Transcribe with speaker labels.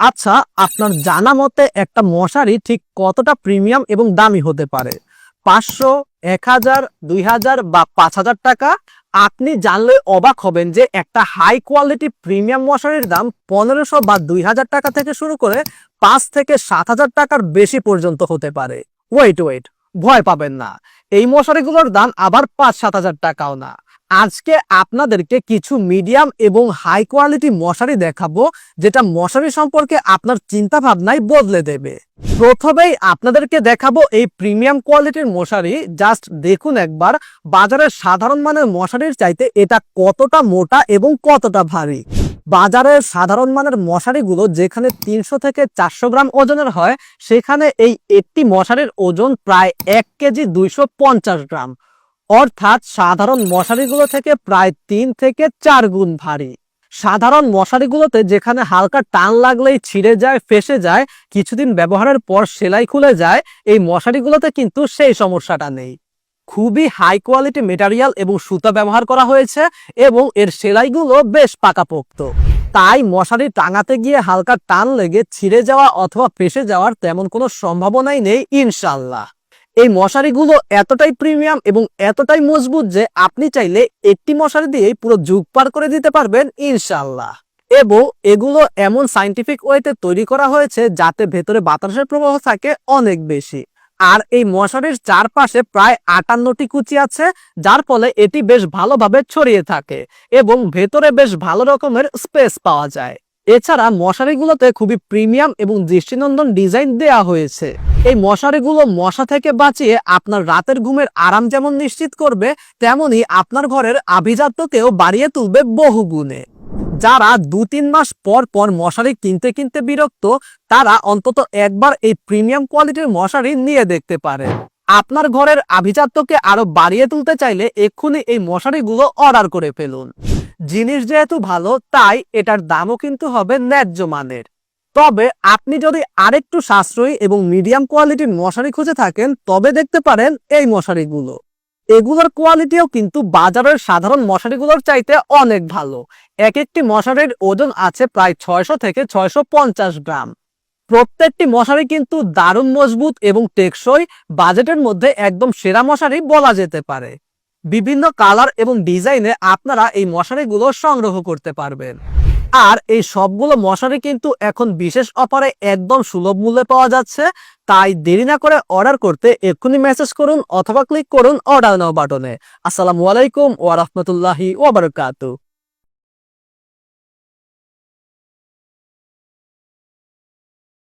Speaker 1: আচ্ছা আপনার জানা মতে একটা মশারি ঠিক কতটা প্রিমিয়াম এবং দামি হতে পারে? পাঁচশো, এক হাজার, দুই হাজার বা পাঁচ হাজার টাকা? আপনি জানলে অবাক হবেন যে একটা হাই কোয়ালিটি প্রিমিয়াম মশারির দাম পনেরোশো বা দুই হাজার টাকা থেকে শুরু করে পাঁচ থেকে সাত হাজার টাকার বেশি পর্যন্ত হতে পারে। ওয়েট ওয়েট ভয় পাবেন না। এই মশারিগুলোর দাম আবার পাঁচ সাত হাজার টাকাও না। আজকে আপনাদেরকে কিছু মিডিয়াম এবং হাই কোয়ালিটি মশারি দেখাবো, যেটা মশারি সম্পর্কে আপনার চিন্তা ভাবনাই বদলে দেবে। প্রথমেই আপনাদেরকে দেখাবো এই প্রিমিয়াম কোয়ালিটির মশারি। জাস্ট দেখুন একবার বাজারের সাধারণ মানের মশারির চাইতে এটা কতটা মোটা এবং কতটা ভারী? বাজারের সাধারণ মানের মশারিগুলো যেখানে তিনশো থেকে চারশো গ্রাম ওজনের হয়, সেখানে এই একটি মশারির ওজন প্রায় এক কেজি দুইশো পঞ্চাশ গ্রাম। অর্থাৎ সাধারণ মশারিগুলো থেকে প্রায় তিন থেকে চার গুণ ভারী। সাধারণ মশারিগুলোতে যেখানে হালকা টান লাগলেই ছিঁড়ে যায়, ফেসে যায়, কিছুদিন ব্যবহারের পর সেলাই খুলে যায়, এই মশারিগুলোতে কিন্তু সেই সমস্যাটা নেই। খুবই হাই কোয়ালিটি মেটারিয়াল এবং সুতা ব্যবহার করা হয়েছে এবং এর সেলাইগুলো বেশ পাকাপোক্ত। তাই মশারি টাঙাতে গিয়ে হালকা টান লেগে ছিঁড়ে যাওয়া অথবা ফেসে যাওয়ার তেমন কোনো সম্ভাবনাই নেই ইনশাল্লাহ এই মশারিগুলো এতটাই প্রিমিয়াম এবং এতটাই মজবুত যে আপনি চাইলে একটি মশারি দিয়েই পুরো যুগ পার করে দিতে পারবেন ইনশাল্লাহ এবং এগুলো এমন সাইন্টিফিক ওয়েতে তৈরি করা হয়েছে যাতে ভেতরে বাতাসের প্রবাহ থাকে অনেক বেশি। আর এই মশারির চারপাশে প্রায় আটান্নটি কুচি আছে, যার ফলে এটি বেশ ভালোভাবে ছড়িয়ে থাকে এবং ভেতরে বেশ ভালো রকমের স্পেস পাওয়া যায়। এছাড়া মশারিগুলোতে খুবই প্রিমিয়াম এবং দৃষ্টিনন্দন ডিজাইন দেয়া হয়েছে। এই মশারিগুলো মশা থেকে বাঁচিয়ে আপনার রাতের ঘুমের আরাম যেমন নিশ্চিত করবে, তেমনি আপনার ঘরের আভিজাত্যকেও বাড়িয়ে তুলবে বহু গুণে। যারা দু তিন মাস পর পর মশারি কিনতে কিনতে বিরক্ত, তারা অন্তত একবার এই প্রিমিয়াম কোয়ালিটির মশারি নিয়ে দেখতে পারে। আপনার ঘরের আভিজাত্যকে আরও বাড়িয়ে তুলতে চাইলে এক্ষুনি এই মশারিগুলো অর্ডার করে ফেলুন। জিনিস যেহেতু ভালো, তাই এটার দামও কিন্তু হবে ন্যায্য মানের। তবে আপনি যদি আরেকটু সাশ্রয়ী এবং মিডিয়াম কোয়ালিটির মশারি খুঁজে থাকেন, তবে দেখতে পারেন এই মশারিগুলো। এগুলোর কোয়ালিটিও কিন্তু বাজারের সাধারণ মশারিগুলোর চাইতে অনেক ভালো। এক একটি মশারির ওজন আছে প্রায় ছয়শো থেকে ছয়শো পঞ্চাশ গ্রাম। প্রত্যেকটি মশারি কিন্তু দারুণ মজবুত এবং টেকসই, বাজেটের মধ্যে একদম সেরা মশারি বলা যেতে পারে। বিভিন্ন কালার এবং ডিজাইনে আপনারা এই মশারিগুলো সংগ্রহ করতে পারবেন। আর এই সবগুলো মশারি কিন্তু এখন বিশেষ অফারে একদম সুলভ মূল্যে পাওয়া যাচ্ছে। তাই দেরি না করে অর্ডার করতে এক্ষুনি মেসেজ করুন অথবা ক্লিক করুন অর্ডার নাও বাটনে আসসালামু আলাইকুম ওয়া রাহমাতুল্লাহি ওয়া বারাকাতুহু।